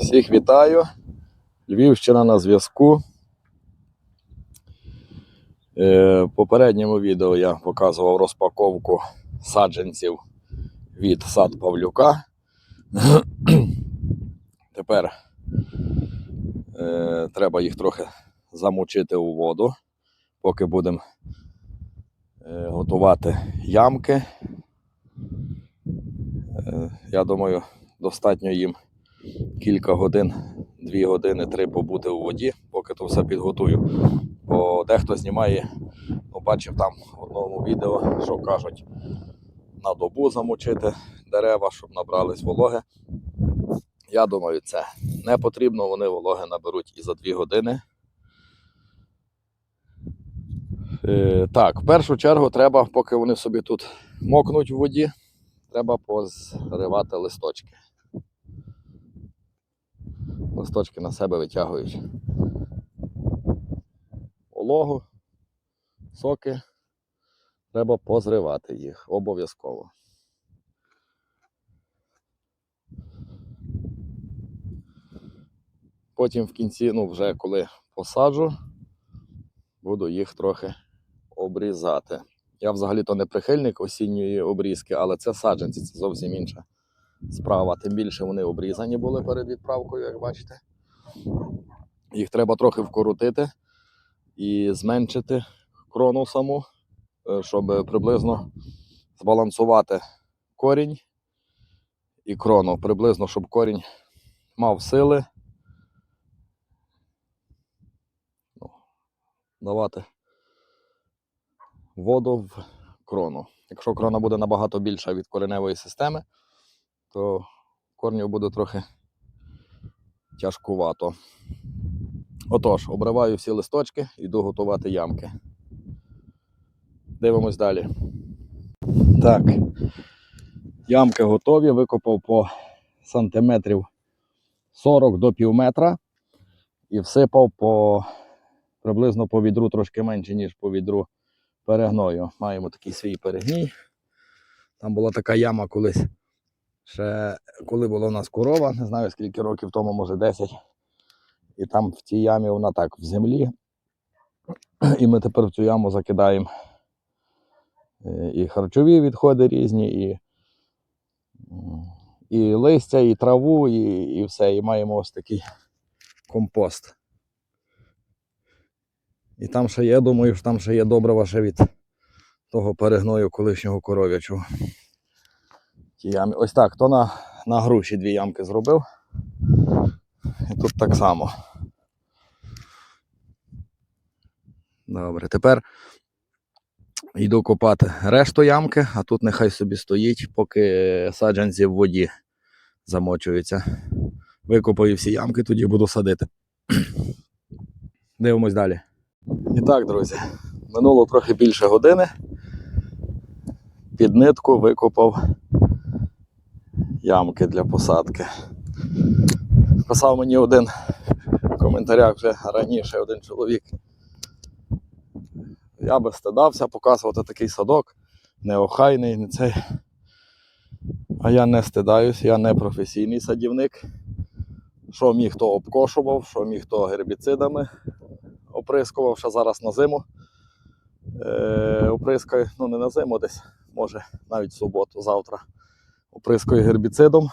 Всіх вітаю. Львівщина на зв'язку. Е, В попередньому відео я показував розпаковку саджанців від сад Павлюка. Тепер е, треба їх трохи замочити у воду, поки будемо е, готувати ямки. Е, я думаю, достатньо їм кілька годин, дві години, три побути у воді, поки то все підготую. Бо дехто знімає, ну, бачив там в одному відео, що кажуть, на добу замочити дерева, щоб набрались вологи. Я думаю, це не потрібно, вони вологи наберуть і за дві години. Е, так, в першу чергу треба, поки вони собі тут мокнуть в воді, треба позривати листочки листочки на себе витягують вологу, соки. Треба позривати їх обов'язково. Потім в кінці, ну вже коли посаджу, буду їх трохи обрізати. Я взагалі-то не прихильник осінньої обрізки, але це саджанці, це зовсім інша справа. Тим більше вони обрізані були перед відправкою, як бачите. Їх треба трохи вкоротити і зменшити крону саму, е, щоб приблизно збалансувати корінь і крону. Приблизно, щоб корінь мав сили. Ну, Давати воду в крону. Якщо крона буде набагато більша від кореневої системи, то корню буде трохи тяжкувато. Отож, обриваю всі листочки, йду готувати ямки. Дивимось далі. Так, ямки готові, викопав по сантиметрів 40 до пів метра і всипав по приблизно по відру трошки менше, ніж по відру перегною. Маємо такий свій перегній. Там була така яма колись. Ще коли була у нас корова, не знаю скільки років тому, може 10. І там в тій ямі вона так в землі. І ми тепер в цю яму закидаємо е, і харчові відходи різні, і, і листя, і траву, і, і все. І маємо ось такий компост. І там ще є, думаю, що там ще є добрива ще від того перегною колишнього коров'ячого ті ями. Ось так, то на, на груші дві ямки зробив. І тут так само. Добре, тепер йду копати решту ямки, а тут нехай собі стоїть, поки саджанці в воді замочуються. Викопаю всі ямки, тоді буду садити. Дивимось далі. І так, друзі, минуло трохи більше години. Під нитку викопав ямки для посадки. Писав мені один в коментарях вже раніше один чоловік. Я би стидався показувати такий садок, неохайний, не цей. А я не стидаюсь, я не професійний садівник. Що міг, то обкошував, що міг, то гербіцидами оприскував, ще зараз на зиму. Е, оприскаю, ну не на зиму десь, може навіть в суботу, завтра оприскую гербіцидом.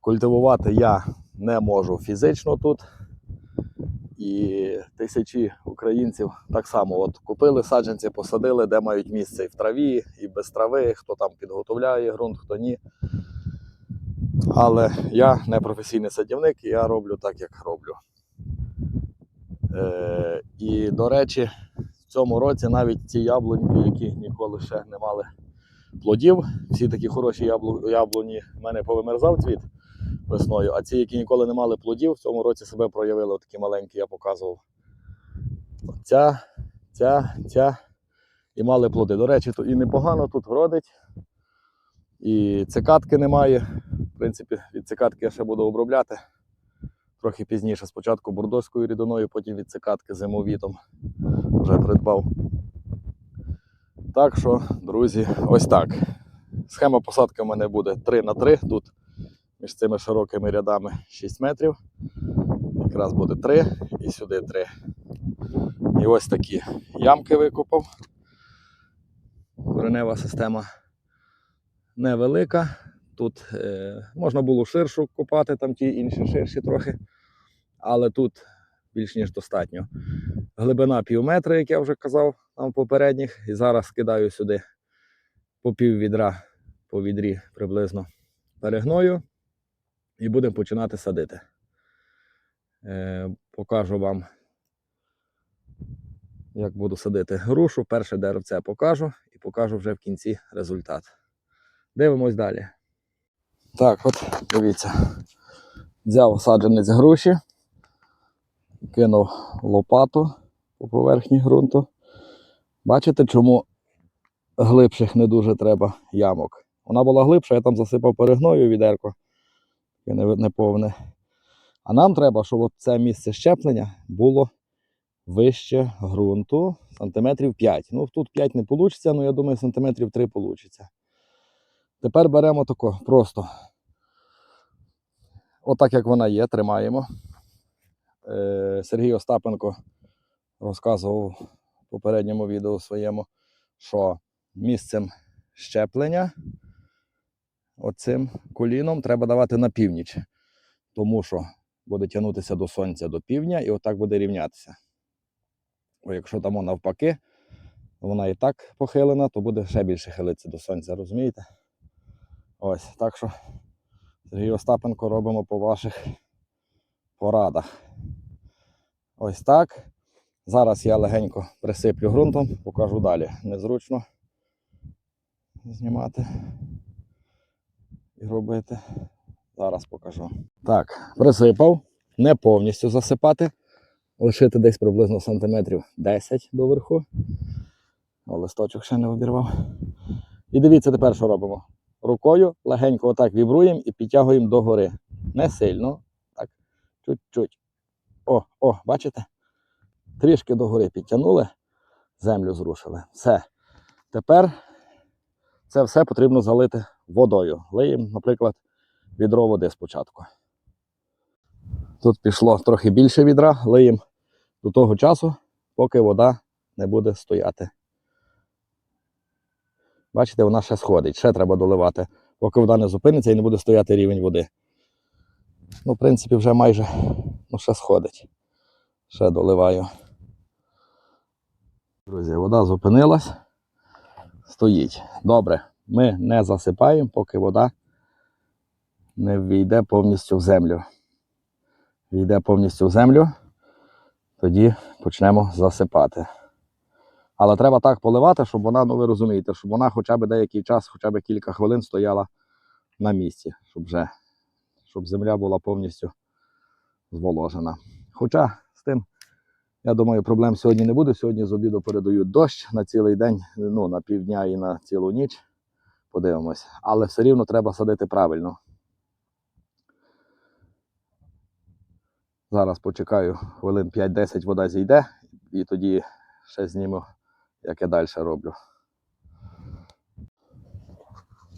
Культивувати я не можу фізично тут. І тисячі українців так само от купили саджанці, посадили, де мають місце і в траві, і без трави, хто там підготовляє ґрунт, хто ні. Але я не професійний садівник, і я роблю так, як роблю. Е, і, до речі, в цьому році навіть ці яблуньки, які ніколи ще не мали плодів. Всі такі хороші яблуні в мене повимерзав цвіт весною, а ці, які ніколи не мали плодів, в цьому році себе проявили такі маленькі, я показував. Ця, ця, ця. І мали плоди. До речі, то і непогано тут вродить. І цикатки немає. В принципі, від цикатки я ще буду обробляти. Трохи пізніше, спочатку бурдоською рідиною, потім від цикатки зимовітом вже придбав. Так що, друзі, ось так. Схема посадки в мене буде 3 на 3. Тут між цими широкими рядами 6 метрів. Якраз буде 3 і сюди 3. І ось такі ямки викопав. Коренева система невелика. Тут е, можна було ширшу копати, там ті інші ширші трохи. Але тут більш ніж достатньо. Глибина пів метра, як я вже казав там попередніх. І зараз кидаю сюди по пів відра, по відрі приблизно перегною. І будемо починати садити. Е, покажу вам, як буду садити грушу. Перше деревце покажу і покажу вже в кінці результат. Дивимось далі. Так, от дивіться. Взяв саджанець груші, кинув лопату по поверхні ґрунту. Бачите, чому глибших не дуже треба ямок? Вона була глибша, я там засипав перегною відерко, яке не, не повне. А нам треба, щоб це місце щеплення було вище ґрунту сантиметрів 5. Ну, тут 5 не вийде, але я думаю, сантиметрів 3 вийде. Тепер беремо тако просто. Отак, як вона є, тримаємо. Е, Сергій Остапенко розказував попередньому відео своєму, що місцем щеплення оцим коліном треба давати на північ, тому що буде тягнутися до сонця до півдня і отак буде рівнятися. Бо якщо там навпаки, вона і так похилена, то буде ще більше хилитися до сонця, розумієте? Ось, так що Сергій Остапенко робимо по ваших порадах. Ось так. Зараз я легенько присиплю ґрунтом, покажу далі. Незручно знімати і робити. Зараз покажу. Так, присипав, не повністю засипати, лишити десь приблизно сантиметрів 10 до верху. О, листочок ще не обірвав. І дивіться тепер, що робимо. Рукою легенько отак вібруємо і підтягуємо догори. Не сильно. Так, чуть-чуть. О, о, бачите? Трішки догори підтягнули, землю зрушили. Все. Тепер це все потрібно залити водою. Лиємо, наприклад, відро води спочатку. Тут пішло трохи більше відра, лиємо до того часу, поки вода не буде стояти. Бачите, вона ще сходить, ще треба доливати, поки вода не зупиниться і не буде стояти рівень води. Ну, в принципі, вже майже ну, ще сходить. Ще доливаю. Друзі, вода зупинилась. Стоїть. Добре. Ми не засипаємо, поки вода не війде повністю в землю. Війде повністю в землю, тоді почнемо засипати. Але треба так поливати, щоб вона, ну ви розумієте, щоб вона хоча б деякий час, хоча б кілька хвилин стояла на місці, щоб вже щоб земля була повністю зволожена. Хоча з тим, я думаю, проблем сьогодні не буде. Сьогодні з обіду передають дощ на цілий день, ну, на півдня і на цілу ніч. Подивимось. Але все рівно треба садити правильно. Зараз почекаю хвилин 5-10 вода зійде, і тоді ще зніму, як я далі роблю.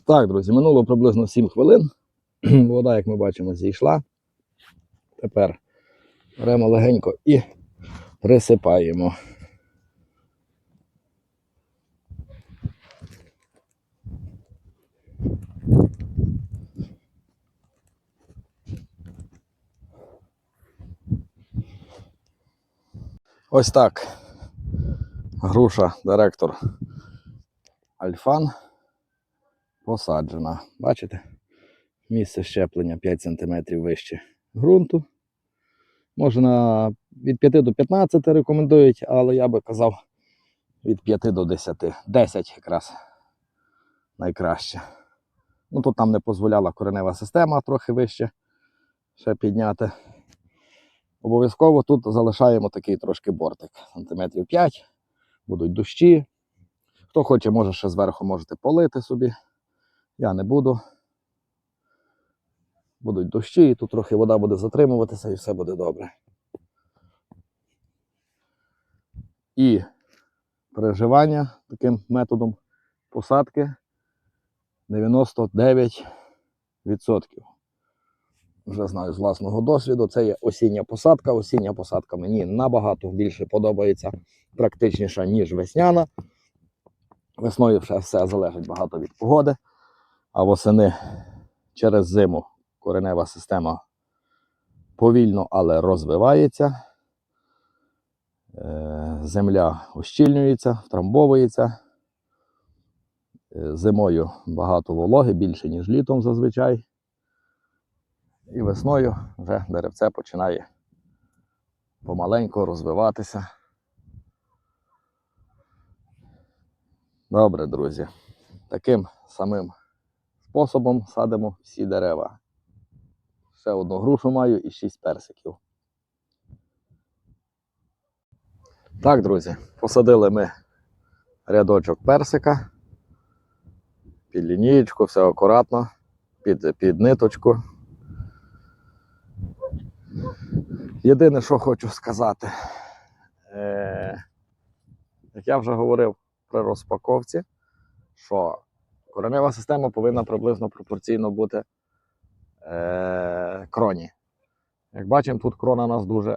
Так, друзі, минуло приблизно 7 хвилин. Вода, як ми бачимо, зійшла. Тепер беремо легенько і присипаємо. Ось так. Груша директор Альфан посаджена. Бачите? Місце щеплення 5 см вище ґрунту. Можна від 5 до 15 рекомендують, але я би казав від 5 до 10. 10 якраз найкраще. Ну тут нам не дозволяла коренева система трохи вище ще підняти. Обов'язково тут залишаємо такий трошки бортик, сантиметрів 5, будуть дощі. Хто хоче, може ще зверху можете полити собі. Я не буду. Будуть дощі, і тут трохи вода буде затримуватися і все буде добре. І переживання таким методом посадки 99%. вже знаю з власного досвіду, це є осіння посадка. Осіння посадка мені набагато більше подобається, практичніша, ніж весняна. Весною все, все залежить багато від погоди, а восени через зиму коренева система повільно, але розвивається. Е, Земля ущільнюється, втрамбовується. Е, Зимою багато вологи, більше, ніж літом зазвичай. І весною вже деревце починає помаленьку розвиватися. Добре, друзі. Таким самим способом садимо всі дерева. Ще одну грушу маю і шість персиків. Так, друзі, посадили ми рядочок персика під лінієчку, все акуратно, під, під ниточку. Єдине, що хочу сказати, е, як я вже говорив при розпаковці, що коренева система повинна приблизно пропорційно бути е, кроні. Як бачимо, тут крона у нас дуже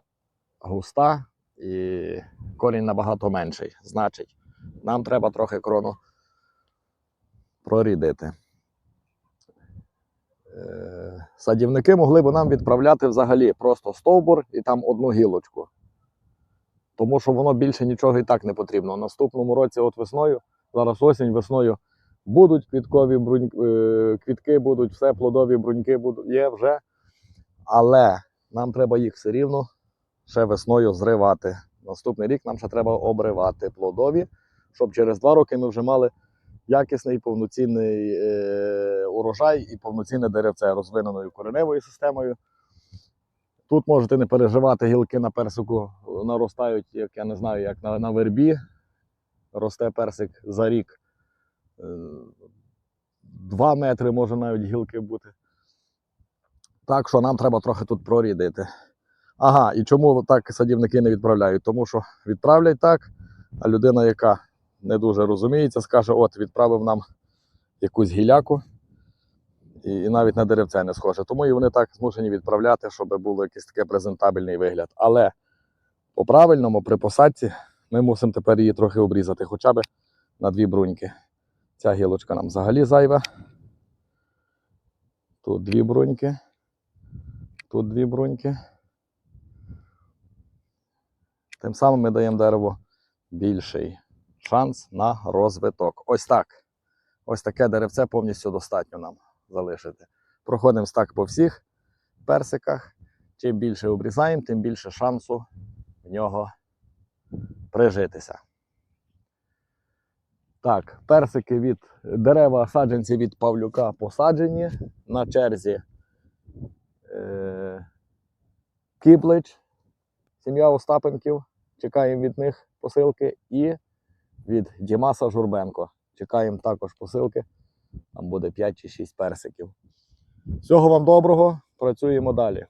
густа і корінь набагато менший. Значить, нам треба трохи крону прорідити. Е, Садівники могли б нам відправляти взагалі просто стовбур і там одну гілочку. Тому що воно більше нічого і так не потрібно. В наступному році, от весною, зараз осінь, весною будуть квіткові брунь... е, квітки, будуть, все, плодові бруньки будуть, є вже. Але нам треба їх все рівно ще весною зривати. Наступний рік нам ще треба обривати плодові, щоб через два роки ми вже мали якісний повноцінний е, урожай і повноцінне деревце розвиненою кореневою системою. Тут можете не переживати, гілки на персику наростають, як я не знаю, як на, на вербі. Росте персик за рік. Е, Два метри може навіть гілки бути. Так що нам треба трохи тут прорідити. Ага, і чому так садівники не відправляють? Тому що відправлять так, а людина, яка не дуже розуміється, скаже: от відправив нам якусь гіляку, і, і навіть на деревце не схоже. Тому і вони так змушені відправляти, щоб було якийсь такий презентабельний вигляд. Але по правильному при посадці ми мусимо тепер її трохи обрізати, хоча б на дві бруньки. Ця гілочка нам взагалі зайва. Тут дві бруньки. Тут дві бруньки. Тим самим ми даємо дереву більший шанс на розвиток. Ось так. Ось таке деревце повністю достатньо нам залишити. Проходимо так по всіх персиках. Чим більше обрізаємо, тим більше шансу в нього прижитися. Так, персики від дерева, саджанці від Павлюка посаджені. На черзі е, Кіплич, сім'я Остапенків. Чекаємо від них посилки. І від Дімаса Журбенко. Чекаємо також посилки. Там буде 5 чи 6 персиків. Всього вам доброго, працюємо далі.